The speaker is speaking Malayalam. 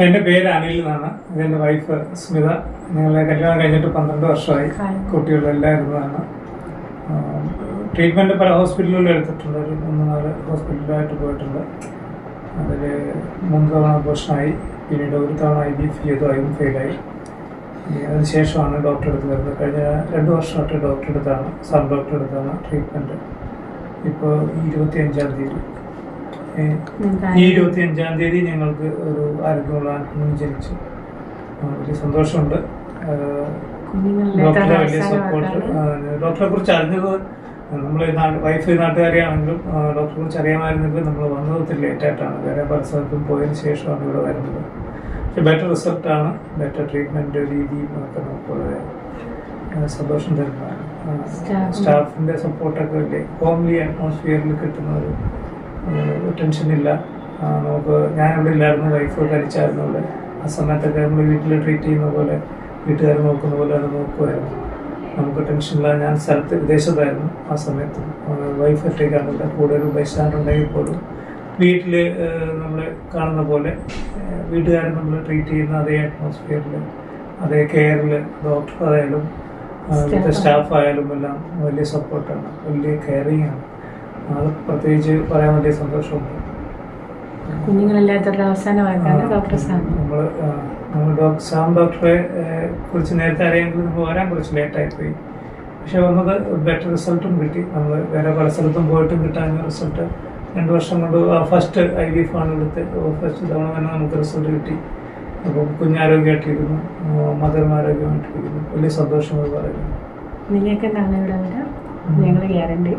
എന്റെ പേര് അനിൽ എന്നാണ്. എന്റെ വൈഫ് സ്മിത. ഞങ്ങളെ കല്യാണം കഴിഞ്ഞിട്ട് പന്ത്രണ്ട് വർഷമായി. കുട്ടികളെല്ലാം ട്രീറ്റ്മെന്റ് ട്രീറ്റ്മെന്റ് പല ഹോസ്പിറ്റലുകളിൽ എടുത്തിട്ടുണ്ട്. ഒരു മൂന്ന് നാല് ഹോസ്പിറ്റലിലായിട്ട് പോയിട്ടുണ്ട്. അതിൽ മൂന്ന് തവണ അബോഷനായി പിന്നീട് ഒരു തവണ ഐ ബി എഫ് ചെയ്തു. അതും ഫെയിലായി അതിനുശേഷമാണ് ഡോക്ടർ എടുത്ത് വരുന്നത്. കഴിഞ്ഞ രണ്ട് വർഷമായിട്ട് ഡോക്ടർ എടുത്താണ് സബ് ഡോക്ടർ എടുത്താണ് ട്രീറ്റ്മെന്റ് ഇപ്പോൾ ഇരുപത്തി അഞ്ചാം തീയതി. ഈ ഇരുപത്തി അഞ്ചാം തീയതി ഞങ്ങൾക്ക് ഒരു ആരോഗ്യമുള്ള കുഞ്ഞ് ജനിച്ചു. ഒരു വലിയ സന്തോഷമുണ്ട്. ഡോക്ടറെ വലിയ സപ്പോർട്ട് ഡോക്ടറെ കുറിച്ച് അറിഞ്ഞത് നമ്മൾ വൈഫ് നാട്ടുകാരെയാണെങ്കിലും ഡോക്ടറെ കുറിച്ച് അറിയാമായിരുന്നെങ്കിൽ നമ്മൾ വന്നത് ഒത്തിരി ലേറ്റ് ആയിട്ടാണ്. വേറെ പല സ്ഥലത്തും പോയതിന് ശേഷമാണ് ഇവിടെ വരുന്നത്. പക്ഷെ ബെറ്റർ റിസൾട്ടാണ് ബെറ്റർ ട്രീറ്റ്മെന്റ് രീതിയും ഒക്കെ നമുക്ക് വളരെ സന്തോഷം തരുന്നതാണ്. സ്റ്റാഫിന്റെ സ്റ്റാഫിന്റെ സപ്പോർട്ടൊക്കെ വലിയ ഹോംലി അറ്റ്മോസ്ഫിയറിൽ കിട്ടുന്ന ഒരു ടെൻഷനില്ല നമുക്ക് ഞാനിവിടെ ഇല്ലായിരുന്നു വൈഫ് കഴിച്ചായിരുന്നു ഇവിടെ ആ സമയത്തൊക്കെ നമ്മൾ വീട്ടിൽ ട്രീറ്റ് ചെയ്യുന്ന പോലെ വീട്ടുകാർ നോക്കുന്ന പോലെ അത് നോക്കുമായിരുന്നു നമുക്ക് ടെൻഷനില്ല ഞാൻ സ്ഥലത്ത് വിദേശത്തായിരുന്നു ആ സമയത്ത്. വൈഫ് ഒറ്റയ്ക്കാണ് ഇവിടെ കൂടെ ഒരു ബൈസ്റ്റാൻഡുണ്ടെങ്കിൽ പോലും വീട്ടിൽ നമ്മൾ കാണുന്ന പോലെ വീട്ടുകാർ നമ്മൾ ട്രീറ്റ് ചെയ്യുന്ന അതേ അറ്റ്മോസ്ഫിയറിൽ അതേ കെയറിൽ ഡോക്ടർ ആയാലും സ്റ്റാഫ് ആയാലും. എല്ലാം വലിയ സപ്പോർട്ടാണ് വലിയ കെയറിങ് ആണ്. പ്രത്യേകിച്ച് പറയാൻ വലിയ സന്തോഷമുണ്ട് കുഞ്ഞുങ്ങളില്ലാത്തവരുടെ അവസാനമായിട്ടാണ് ഡോക്ടർ സാം. നമ്മൾ നമ്മൾ ഡോക്ടർ സാം ഡോക്ടറെ കുറിച്ച് നേരത്തെ അറിയാമെങ്കിൽ നമുക്ക് വരാൻ കുറച്ച് ലേറ്റായി പോയി പക്ഷെ വന്നത് ബെറ്റർ റിസൾട്ടും കിട്ടി. നമ്മൾ വേറെ പല സ്ഥലത്തും പോയിട്ടും കിട്ടാൻ റിസൾട്ട് രണ്ട് വർഷം കൊണ്ട് ഫസ്റ്റ് ഐ വി എഫ് എടുത്ത് ഫസ്റ്റ് തവണ തന്നെ നമുക്ക് റിസൾട്ട് കിട്ടി. അപ്പോൾ കുഞ്ഞാരോഗ്യമായിട്ടിരിക്കുന്നു. മദറും ആരോഗ്യമായിട്ടിരിക്കുന്നു വലിയ സന്തോഷം പറയുന്നു. നിങ്ങൾക്ക് എന്താണ് ഇവിടെ വരാം ഞങ്ങൾ ഗ്യാരണ്ടി